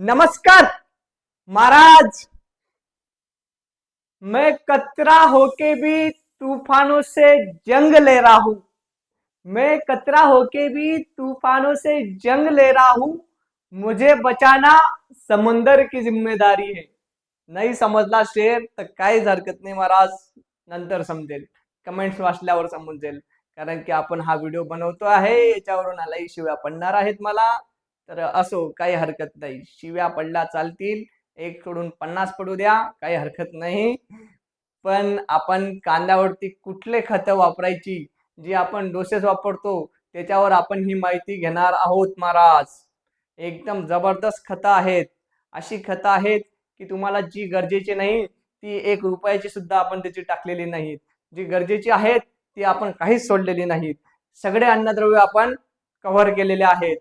नमस्कार! महाराज! मैं कतरा होके भी तूफानों से जंग ले रहा हूं। मैं कतरा होके भी तूफानों से जंग ले रहा हूं। मुझे बचाना समुंदर की जिम्मेदारी है। नाही समजला शेर तर काहीच हरकत नाही महाराज। नंतर समजेल. कमेंट्स वाचल्यावर समजेल. कारण की आपण हा व्हिडिओ बनवतो आहे याच्यावरून आलाही शिव्या पडणार आहेत मला. तर असो काही हरकत नाही. शिव्या पडल्या चालतील. एक सोडून पन्नास पडू द्या काही हरकत नाही. पण आपण कांद्यावरती कुठले खतं वापरायची जी आपण डोसेस वापरतो त्याच्यावर आपण ही माहिती घेणार आहोत महाराज. एकदम जबरदस्त खतं आहेत. अशी खतं आहेत की तुम्हाला जी गरजेची नाही ती एक रुपयाची सुद्धा आपण त्याची टाकलेली नाहीत. जी गरजेची आहेत ती आपण काहीच सोडलेली नाहीत. सगळे अन्नद्रव्य आपण कव्हर केलेले आहेत.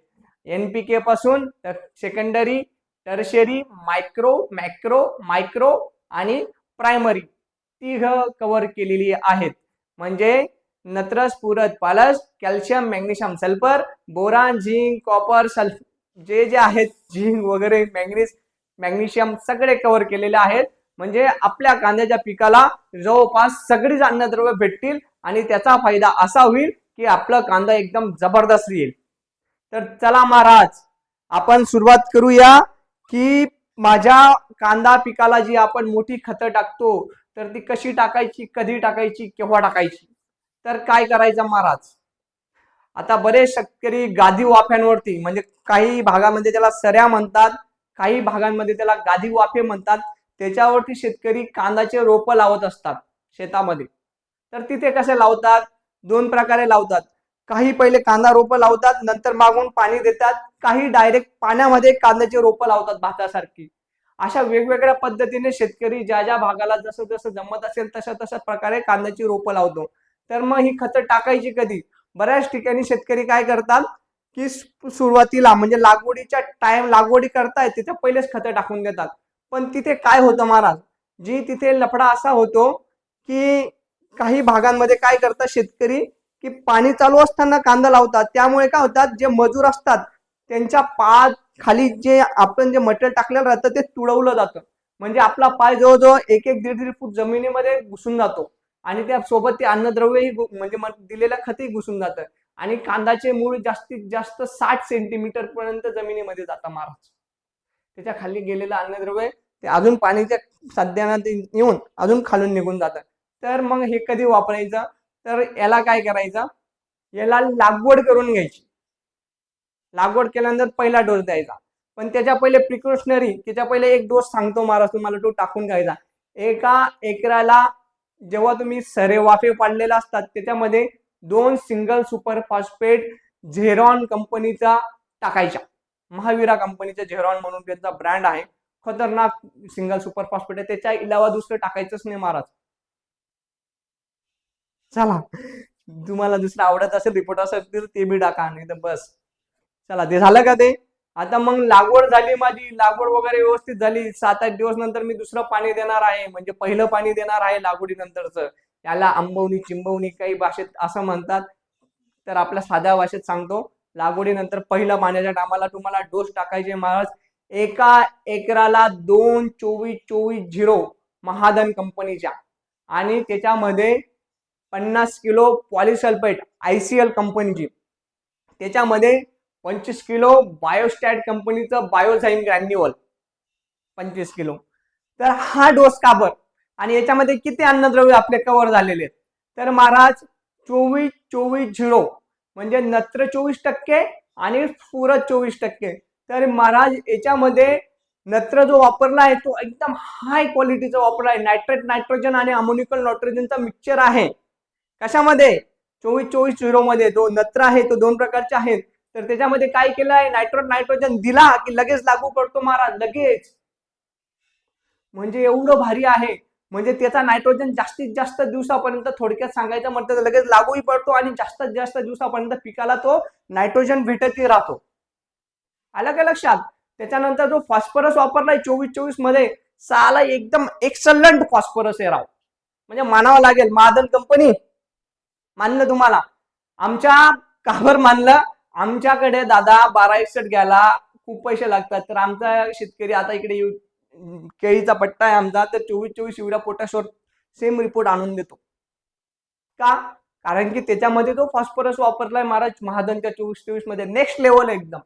एन पी के पासून secondary tertiary micro macro micro आणि प्रायमरी तिघ कव्हर केलेली आहेत. म्हणजे नत्रस पुरत पालस calcium magnesium sulphur boron zinc copper sulph जे जे आहेत झिंक वगैरे मॅग्नेस मॅग्नेशियम सगळे कव्हर केलेले आहेत. म्हणजे आपल्या कांद्याच्या पिकाला जवळपास सगळीच अन्नद्रव्य भेटतील आणि त्याचा फायदा असा होईल की आपला कांदा एकदम जबरदस्त येईल. तर चला महाराज आपण सुरुवात करूया की माझ्या कांदा पिकाला जी आपण मोठी खतं टाकतो तर ती कशी टाकायची कधी टाकायची केव्हा टाकायची? तर काय करायचं महाराज? आता बरेच शेतकरी गादी वाफ्यांवरती म्हणजे काही भागामध्ये त्याला सऱ्या म्हणतात काही भागांमध्ये त्याला गादी वाफे म्हणतात त्याच्यावरती शेतकरी कांदाचे रोपं लावत असतात शेतामध्ये. तर तिथे कसे लावतात? दोन प्रकारे लावतात. काही पहिले कांदा रोपं लावतात नंतर मागून पाणी देतात काही डायरेक्ट पाण्यामध्ये कांद्याची रोपं लावतात भातासारखी. अशा वेगवेगळ्या पद्धतीने शेतकरी ज्या ज्या भागाला जसं जसं जमत असेल तशा तशा प्रकारे कांद्याची रोपं लावतो. तर मग ही खतं टाकायची कधी? बऱ्याच ठिकाणी शेतकरी काय करतात की सुरुवातीला म्हणजे लागवडीच्या टाइम लागवडी करतायत तिथे पहिलेच खतं टाकून देतात. पण तिथे काय होतं महाराज? जी तिथे लफडा असा होतो की काही भागांमध्ये काय करतात शेतकरी? की पाणी चालू असताना कांदा लावतात. त्यामुळे काय होतात जे मजूर असतात त्यांच्या पाय खाली जे आपण जे मटेरियल टाकलेलं राहतं ते तुडवलं जातं. म्हणजे आपला पाय जवळजवळ एक एक दीड दीड फूट जमिनीमध्ये घुसून जातो. आणि त्या सोबत ते अन्नद्रव्यही म्हणजे म- दिलेलं खतही घुसून जातं. आणि कांदाचे मूळ जास्तीत जास्त साठ सेंटीमीटर पर्यंत जमिनीमध्ये जातं महाराज. त्याच्याखाली गेलेलं अन्नद्रव्य ते अजून पाणीच्या सध्याना ते येऊन अजून खालून निघून जातं. तर मग हे कधी वापरायचं? तर याला काय करायचं? याला लागवड करून घ्यायची. लागवड केल्यानंतर पहिला डोस द्यायचा. पण त्याच्या पहिले प्रिकॉशनरी त्याच्या पहिले एक डोस सांगतो महाराज तुम्हाला तो टाकून घ्यायचा. एका एकराला जेव्हा तुम्ही सरे वाफे पाडलेला असतात त्याच्यामध्ये दोन सिंगल सुपर फॉस्फेट झेरॉन कंपनीचा टाकायच्या महावीरा कंपनीचा झेरॉन म्हणून त्यांचा ब्रँड आहे. खतरनाक सिंगल सुपर फॉस्फेट आहे. त्याच्या इलावा दुसरं टाकायचंच नाही महाराज. चला. तुम्हाला दुसरं आवडत असेल रिपोर्ट असेल ते बी टाका नाही तर बस. चला ते झालं का ते? आता मग लागवड झाली माझी. लागवड वगैरे व्यवस्थित झाली. सात आठ दिवस नंतर मी दुसरं पाणी देणार आहे. म्हणजे पहिलं पाणी देणार आहे लागवडीनंतरचं. त्याला आंबवणी चिंबवणी काही भाषेत असं म्हणतात. तर आपल्या साध्या भाषेत सांगतो. लागवडीनंतर पहिलं पाण्याच्या टायमाला तुम्हाला डोस टाकायचे महाराज. एका एकराला दोन चोवीस चोवीस झिरो महादन कंपनीच्या आणि त्याच्यामध्ये पन्नास kilo polysulphate I C L कंपनीची. त्याच्यामध्ये पंचवीस किलो बायोस्टॅट कंपनीचं बायोझाईन ग्रॅन्युअल. पंचवीस किलो. तर हा डोस काबर आणि याच्यामध्ये किती अन्नद्रव्य आपले कव्हर झालेले आहेत? तर महाराज चोवीस चोवीस झिरो. म्हणजे नत्र चोवीस टक्के आणि फुरत चोवीस टक्के. तर महाराज याच्यामध्ये नत्र जो वापरला आहे तो एकदम हाय क्वालिटीचा वापरला आहे. नायट्रेट नायट्रोजन आणि अमोनिकल नायट्रोजनचा मिक्सचर आहे. कशामध्ये? चोवीस चोवीस झिरो मध्ये जो नत्र आहे तो दोन प्रकारचे आहेत. तर त्याच्यामध्ये काय केलं आहे नायट्रोट नायट्रोजन दिला की लगेच लागू करतो महाराज लगेच. म्हणजे एवढं भारी आहे. म्हणजे त्याचा नायट्रोजन जास्तीत जास्त दिवसापर्यंत थोडक्यात सांगायचं म्हटलं तर लगेच लागूही पडतो आणि जास्तीत जास्त दिवसापर्यंत पिकाला तो नायट्रोजन भेटतही राहतो. आलं का लक्षात? त्याच्यानंतर जो फॉस्फरस वापरलाय चोवीस चोवीसमध्ये साला एकदम एक्सलंट फॉस्फरस आहे राव. म्हणजे मानावं लागेल महादन कंपनी मानलं तुम्हाला? आमच्या कावर मानलं. आमच्याकडे दादा बारा एकसठ घ्यायला खूप पैसे लागतात. तर आमचा शेतकरी आता इकडे येऊ केळीचा पट्टा आहे आमचा. तर चोवीस चोवीस एवढ्या पोटॅशवर सेम रिपोर्ट आणून देतो. का? कारण की त्याच्यामध्ये तो फॉस्फरस वापरलाय महाराज महादनच्या चोवीस चोवीसमध्ये. नेक्स्ट लेवल एकदम.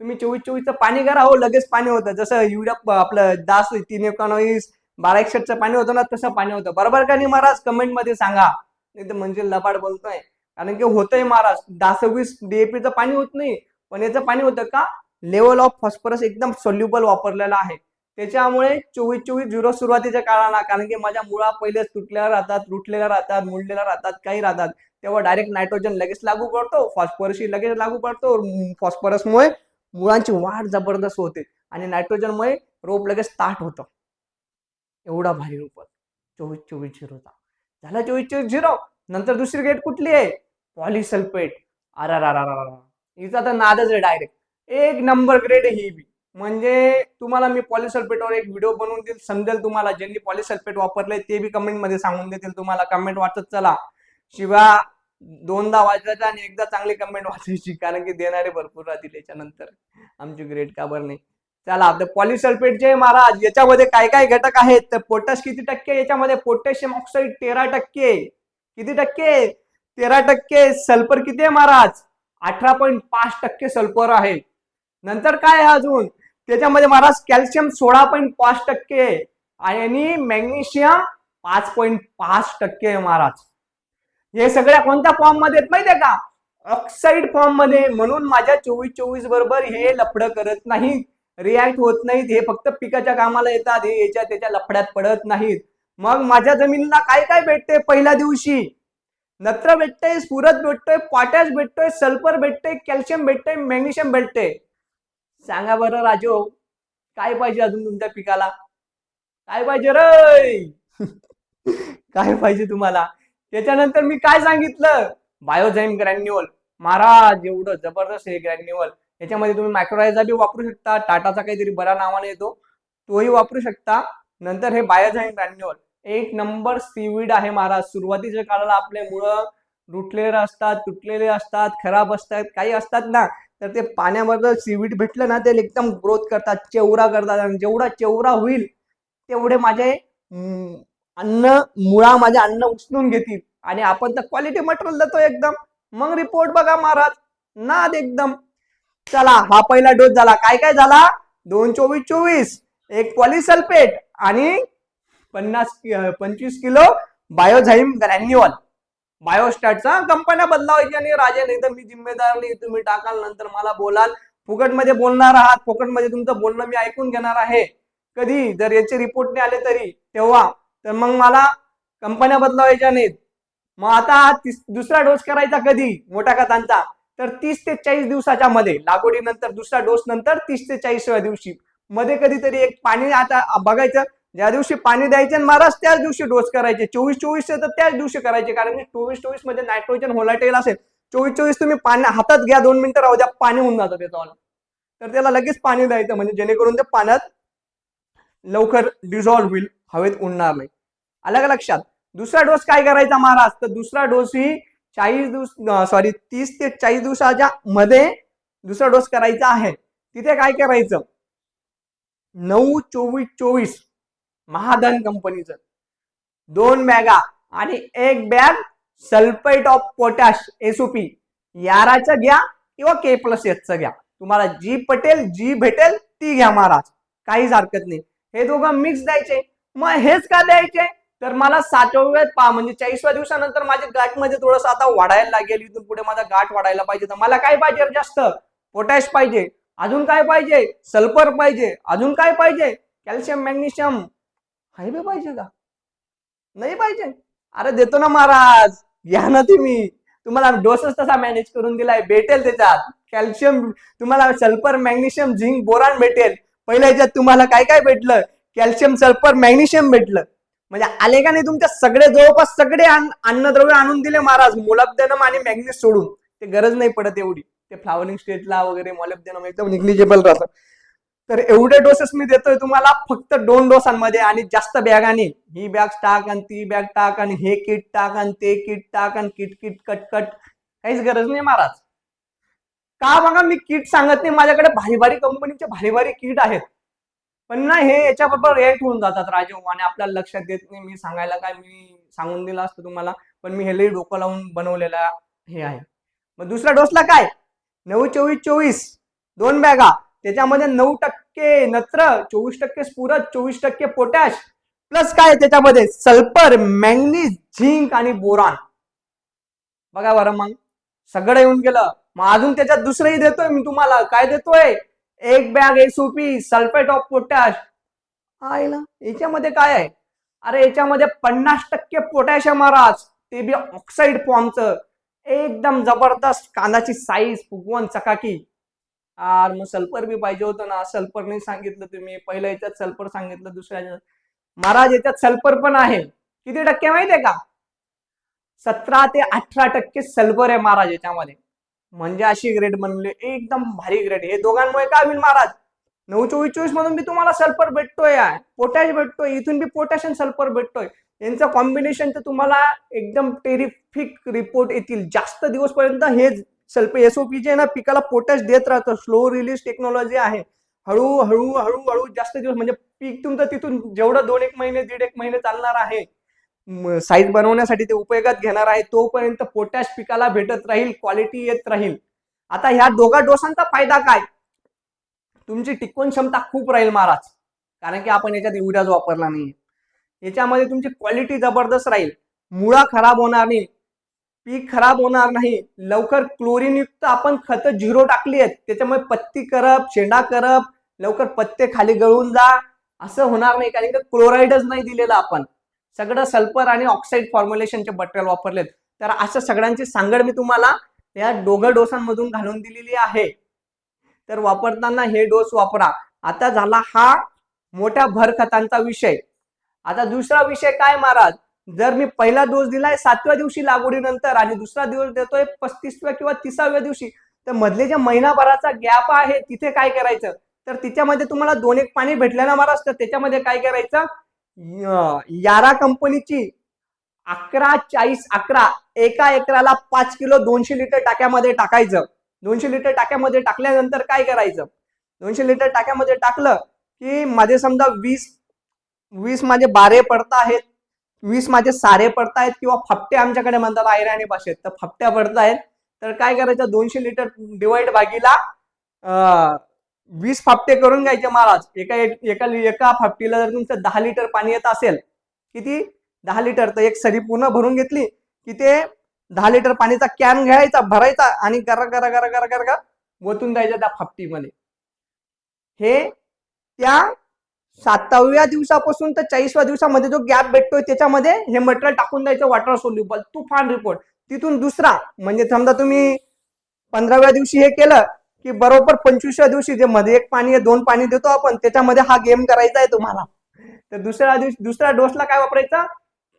तुम्ही चोवीस चोवीसचं पाणी करा हो लगेच पाणी होतं. जसं युरिया आपलं दास तीन एकोणवीस बारा एकसष्टचं पाणी होतं ना तसं पाणी होतं. बरोबर का नाही महाराज? कमेंटमध्ये सांगा. एकदम म्हणजे लबाड बोलतोय. कारण की होतंय महाराज दहा सव्वीस डीएपीचं पाणी होत नाही. पण याचं पाणी होतं का? लेवल ऑफ फॉस्फरस एकदम सोल्युबल वापरलेला आहे. त्याच्यामुळे चोवीस चोवीस झिरो सुरुवातीच्या काळाला कारण की माझ्या मुळा पहिलेच तुटलेल्या राहतात रुटलेल्या राहतात मुडलेल्या राहतात काही राहतात. तेव्हा डायरेक्ट नायट्रोजन लगेच लागू पडतो फॉस्फरसही लगेच लागू पडतो. फॉस्फरसमुळे मुळांची वाढ जबरदस्त होते आणि नायट्रोजनमुळे रोप लगेच ताट होतं. एवढा भारी रोप. चोवीस चोवीस झिरोचा. झाला चोवीस चोवीस झिरो नंतर दुसरी गेट कुठली आहे? Polysulphate R R R R हिचा तर नादच आहे डायरेक्ट एक नंबर ग्रेड ही बी. म्हणजे तुम्हाला मी पॉलिसल्फेटवर एक व्हिडिओ बनवून देईल. समजेल तुम्हाला. ज्यांनी पॉलिसल्फेट वापरले ते बी कमेंटमध्ये सांगून देतील तुम्हाला. कमेंट वाचत चला. शिवाय दोनदा वाचायचा आणि एकदा चांगली कमेंट वाचायची. कारण की देणारे भरपूर राहतील याच्यानंतर. आमची ग्रेड का बरं नाही. चला आता पॉलिसल्फेट जे महाराज याच्यामध्ये काय काय घटक आहेत? तर पोटॅश किती टक्के याच्यामध्ये पोटॅशियम ऑक्साईड तेरा टक्के. किती टक्के? तेरा टक्के. सल्फर किती आहे महाराज? अठरा पॉईंट पाच टक्के सल्फर आहे. नंतर काय आहे अजून? त्याच्यामध्ये महाराज कॅल्शियम सोळा पॉईंट पाच टक्के आणि मॅग्नेशियम पाच पॉईंट पाच टक्के आहे महाराज. हे सगळ्या कोणत्या फॉर्ममध्ये आहेत माहितीये का? ऑक्साईड फॉर्ममध्ये. म्हणून माझ्या चोवीस चोवीस बरोबर हे लफडं करत नाही. रिॲक्ट होत नाहीत हे फक्त पिकाच्या कामाला येतात हे याच्या त्याच्या लफड्यात पडत नाहीत. मग माझ्या जमिनीला काय काय भेटते पहिल्या दिवशी? नत्र भेटतंय स्फुरत भेटतोय पॉटॅश भेटतोय सल्फर भेटतंय कॅल्शियम भेटतोय मॅग्नेशियम भेटते सांगा बरं राजो काय पाहिजे अजून तुमच्या पिकाला? काय पाहिजे रे? काय पाहिजे तुम्हाला? त्याच्यानंतर मी काय सांगितलं? बायोझाईम ग्रॅन्युअल महाराज एवढं जबरदस्त हे ग्रॅन्युअल याच्यामध्ये तुम्ही मायक्रोरायझा बी वापरू शकता टाटाचा काहीतरी बरा नावाने येतो तोही वापरू शकता. नंतर हे बायोझाईन ग्रॅन्युअल एक नंबर सीवीड आहे महाराज. सुरुवातीच्या काळाला आपले मुळं रुटलेले असतात तुटलेले असतात खराब असतात काही असतात ना तर ते पाण्यामध्ये सीवीड भेटलं ना ते एकदम ग्रोथ करतात चेवरा करतात आणि जेवढा चेवरा होईल तेवढे माझे अन्न मुळा माझे अन्न उचलून घेतील. आणि आपण तर क्वालिटी मटेरियल देतो एकदम. मग रिपोर्ट बघा महाराज. नाद एकदम. चला हा पहिला डोस झाला. काय काय झाला? दोन चोवीस चोवीस. एक पॉलिसल्फेट आणि पन्नास पंचवीस किलो बायोझाईम ग्रॅन्युअल. बायोस्टॅटचा कंपन्या बदलावायची आणि राजे नाही तर मी जिम्मेदार नाही तुम्ही टाकाल नंतर मला बोलाल. फुकटमध्ये बोलणार आहात फुकटमध्ये तुमचं बोलणं मी ऐकून घेणार आहे. कधी? जर याचे रिपोर्ट नाही आले तरी. तेव्हा. तर मग मला कंपन्या बदलावायच्या नाहीत. मग आता दुसरा डोस करायचा कधी? मोठ्या कथांचा तर तीस ते चाळीस दिवसाच्या मध्ये लागवडीनंतर दुसरा डोस नंतर तीस ते चाळीसव्या दिवशी. मध्ये कधीतरी एक पाणी आता बघायचं ज्या दिवशी पाणी द्यायचे आणि महाराज त्याच दिवशी डोस करायचे. चोवीस चोवीस तर त्याच दिवशी करायचे कारण की चोवीस चोवीसमध्ये नायट्रोजन होलाटेल असेल. चोवीस चोवीस तुम्ही पाणी हातात घ्या दोन मिनिटं राहू द्या पाणी होऊन जातं त्याचं तर त्याला लगेच पाणी द्यायचं म्हणजे जेणेकरून ते पाण्यात लवकर डिझॉल्व्ह होईल हवेत उडणार नाही. आलं का लक्षात? दुसरा डोस काय करायचा महाराज? तर दुसरा डोस ही चाळीस दिवस सॉरी तीस ते चाळीस दिवसाच्या मध्ये दुसरा डोस करायचा आहे. तिथे काय करायचं? नऊ चोवीस चोवीस महाधन कंपनीचं. दोन बॅगा आणि एक bag sulphate of potash SOP याराचं घ्या किंवा के प्लस एचचं घ्या. तुम्हाला जी पटेल जी भेटेल ती घ्या महाराज. काहीच हरकत नाही. हे दोघं मिक्स द्यायचे. मग हेच का द्यायचे? तर मला सातव्या पा म्हणजे चाळीसव्या दिवसानंतर माझ्या गाठमध्ये म्हणजे थोडंसं आता वाढायला लागेल इथून पुढे माझा गाठ वाढायला पाहिजे. तर मला काय पाहिजे जास्त? पोटॅश पाहिजे. अजून काय पाहिजे? सल्फर पाहिजे. अजून काय पाहिजे? Calcium magnesium. हायवे पाहिजे का? नाही पाहिजे. अरे देतो ना महाराज. घ्या ना तुम्ही. तुम्हाला डोसच तसा मॅनेज करून दिलाय. भेटेल त्याच्यात. कॅल्शियम तुम्हाला सल्फर मॅग्नेशियम झिंक बोरान भेटेल. पहिल्या ह्याच्यात तुम्हाला काय काय भेटलं? कॅल्शियम सल्फर मॅग्नेशियम भेटलं. म्हणजे आले का नाही तुमच्या सगळे जवळपास सगळे अन्नद्रव्य आणून दिले महाराज. मोलब्देनम आणि मॅग्नेस सोडून. ते गरज नाही पडत एवढी. ते फ्लावरिंग स्टेटला वगैरे मोलब्देनम एकदम निग्लिजेबल राहतं. तर एवढे डोसेस मी देतोय तुम्हाला फक्त दोन डोसांमध्ये आणि जास्त बॅगाने. ही बॅग टाक आणि ती बॅग टाक आणि हे किट टाक आणि ते किट टाक आणि किट किट कट कट. काहीच गरज नाही महाराज. का बघा मी किट सांगत नाही. माझ्याकडे भारी भारी कंपनीचे भारी भारी किट आहेत. पण ना हे याच्याबरोबर रिॲक्ट होऊन जातात राजू आणि आपल्याला लक्षात देत नाही. मी सांगायला काय मी सांगून दिलं असतं तुम्हाला पण मी हे लई डोकं लावून बनवलेला हे आहे. मग दुसऱ्या डोसला काय? नऊ चोवीस चोवीस दोन बॅगा. त्याच्यामध्ये नऊ टक्के नत्र चोवीस टक्के स्फुरद चोवीस टक्के पोटॅश. प्लस काय त्याच्यामध्ये? सल्फर मॅंगनीज झिंक आणि बोरान. बघा बरं मग. सगळं येऊन गेलं. मग अजून त्याच्यात दुसरंही देतोय मी तुम्हाला. काय देतोय? एक bag SOP sulphate of potash. आईला याच्यामध्ये काय आहे? अरे याच्यामध्ये पन्नास टक्के पोटॅशियम महाराज. ते बी ऑक्साईड फॉर्मचं. एकदम जबरदस्त कांदाची साईज फुगवण चकाकी. आर मग सल्फर बी पाहिजे होतं ना. सल्फरने सांगितलं तुम्ही. पहिल्या याच्यात सल्फर सांगितलं दुसऱ्या याच्यात. महाराज याच्यात सल्फर पण आहे. किती टक्के माहितीये का? सतरा ते अठरा टक्के सल्फर आहे महाराज याच्यामध्ये. म्हणजे अशी ग्रेड बनले एकदम भारी ग्रेड हे दोघांमुळे काय होईल महाराज? नऊ चोवीस चोवीस मधून बी तुम्हाला सल्फर भेटतोय पोटॅश भेटतोय इथून बी पोटॅश आणि सल्फर भेटतोय. यांचं कॉम्बिनेशन तर तुम्हाला एकदम टेरिफिक रिपोर्ट येतील. जास्त दिवसपर्यंत हे सल्फ एसओपी जे ना पिकाला पोटॅश देत राहतं. स्लो रिलीज टेक्नॉलॉजी आहे. हळूहळू हळूहळू जास्त दिवस म्हणजे पीक तुमचं तिथून जेवढं दोन एक महिने दीड एक महिने चालणार आहे साईज बनवण्यासाठी ते उपयोगात घेणार आहे तोपर्यंत पोटॅश पिकाला भेटत राहील क्वालिटी येत राहील. आता ह्या दोघा डोसांचा फायदा काय? तुमची टिकवण क्षमता खूप राहील महाराज. कारण की आपण याच्यात युरियाज वापरला नाही याच्यामध्ये तुमची क्वालिटी जबरदस्त राहील. मुळा खराब होणार नाही. पीक खराब होणार नाही. लवकर क्लोरीन युक्त आपण खत झिरो टाकली आहेत. त्याच्यामुळे पत्ती करप शेंडा करप लवकर पत्ते खाली गळून जा. असं होणार नाही. कारण की क्लोराईडच नाही दिलेलं आपण. सगळं सल्फर आणि ऑक्साईड फॉर्म्युलेशनचे मटेरियल वापरलेत. तर अशा सगळ्यांची सांगड मी तुम्हाला या दोघं डोसांमधून घालून दिलेली आहे. तर वापरताना हे डोस वापरा. आता झाला हा मोठ्या भर खतांचा विषय. आता दुसरा विषय काय महाराज? जर मी पहिला डोस दिलाय सातव्या दिवशी लागवडीनंतर आणि दुसरा दिवस देतोय पस्तीसव्या किंवा तिसाव्या दिवशी तर मधले जे महिनाभराचा गॅप आहे तिथे काय करायचं? तर तिच्यामध्ये तुम्हाला दोन एक पाणी भेटलं ना महाराज तर त्याच्यामध्ये काय करायचं? यारा कंपनीची अकरा चाळीस अकरा एका एकराला पाच किलो दोनशे लिटर टाक्यामध्ये टाकायचं. दोनशे लिटर टाक्यामध्ये टाकल्यानंतर काय करायचं? दोनशे लिटर टाक्यामध्ये टाकलं की माझे समजा वीस वीस माझे बारे पडता आहेत वीस माझे सारे पडतायत किंवा फपटे आमच्याकडे म्हणतात आयराणी भाषेत तर फपट्या पडतायत तर काय करायचं? दोनशे लिटर डिवाइड भागीला वीस फापटे करून घ्यायचे महाराज. एका एका एका फापटीला जर तुमचं दहा लिटर पाणी येत असेल किती? दहा लिटर. तर एक सरी पूर्ण भरून घेतली की ते दहा लिटर पाणीचा कॅन घ्यायचा भरायचा आणि गरा गरा गरा गरा गरा गरा ओतून द्यायचं त्या फापटीमध्ये. हे त्या साताव्या दिवसापासून तर चाळीसव्या दिवसामध्ये जो गॅप भेटतोय त्याच्यामध्ये हे मटेरियल टाकून द्यायचं वॉटर सोल्युबल तुफान रिपोर्ट तिथून दुसरा म्हणजे समजा तुम्ही पंधराव्या दिवशी हे केलं की बरोबर पंचवीसव्या दिवशी जे मध्ये एक पाणी दोन पाणी देतो आपण त्याच्यामध्ये हा गेम करायचा आहे तुम्हाला. तर दुसऱ्या दिवशी दुसऱ्या डोसला काय वापरायचा?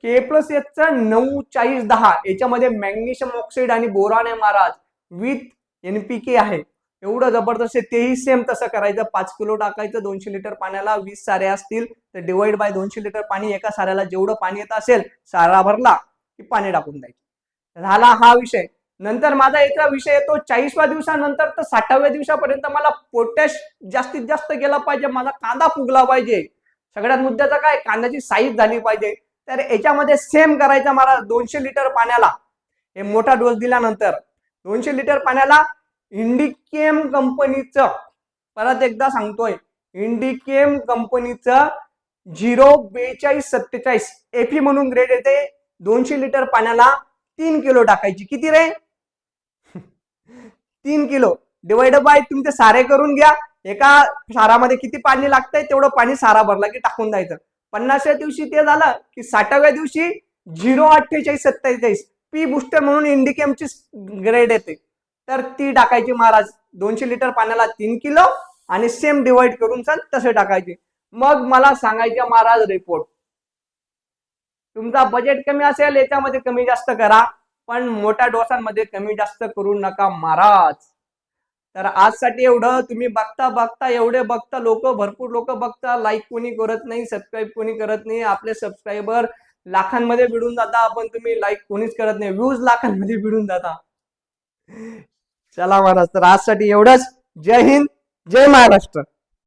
के प्लस एचचा नऊ चाळीस दहा याच्यामध्ये मॅग्नेशियम ऑक्साईड आणि बोराने महाराज विथ एनपीके आहे. एवढं जबरदस्त तेही सेम तसं करायचं. पाच किलो टाकायचं दोनशे लिटर पाण्याला वीस सारे असतील तर डिवाइड बाय दोनशे लिटर पाणी एका साऱ्याला जेवढं पाणी येत असेल सारा भरला की पाणी टाकून द्यायचं. झाला हा विषय. नंतर माझा याचा विषय येतो चाळीसव्या दिवसानंतर तर साठाव्या दिवसापर्यंत मला पोटॅश जास्तीत जास्त गेला पाहिजे माझा कांदा फुगला पाहिजे. सगळ्यात मुद्द्याचा काय कांद्याची साईज झाली पाहिजे. तर याच्यामध्ये सेम करायचा मला दोनशे लिटर पाण्याला. हे मोठा डोस दिल्यानंतर दोनशे लिटर पाण्याला इंडिकेम कंपनीचं परत एकदा सांगतोय इंडिकेम कंपनीचं झिरो बेचाळीस सत्तेचाळीस एफी म्हणून ग्रेड येते. दोनशे लिटर पाण्याला तीन किलो टाकायची. किती रे? तीन किलो. डिवाइड बाय तुमचे सारे करून घ्या. एका सारामध्ये किती पाणी लागतंय तेवढं पाणी सारा भरला की टाकून द्यायचं. पन्नासव्या दिवशी ते झालं की साठाव्या दिवशी झिरो अठ्ठेचाळीस सत्तेचाळीस. पी बुस्टर म्हणून इंडिकेमची ग्रेड येते. तर ती टाकायची महाराज. दोनशे लिटर पाण्याला तीन किलो आणि सेम डिवाइड करून चल तसे टाकायचे. मग मला सांगायचे महाराज रिपोर्ट तुमचा बजेट कमी असेल याच्यामध्ये कमी जास्त करा. पण मोठ्या डोसांमध्ये कमी जास्त करू नका महाराज. तर आजसाठी एवढं. तुम्ही बघता बघता एवढे बघता लोक भरपूर लोक बघता. लाईक कोणी करत नाही सबस्क्राईब कोणी करत नाही. आपले सबस्क्रायबर लाखांमध्ये भिडून जाता. पण तुम्ही लाईक कोणीच करत नाही. व्ह्यूज लाखांमध्ये भिडून जाता. चला महाराज तर आजसाठी एवढंच. जय हिंद जय महाराष्ट्र.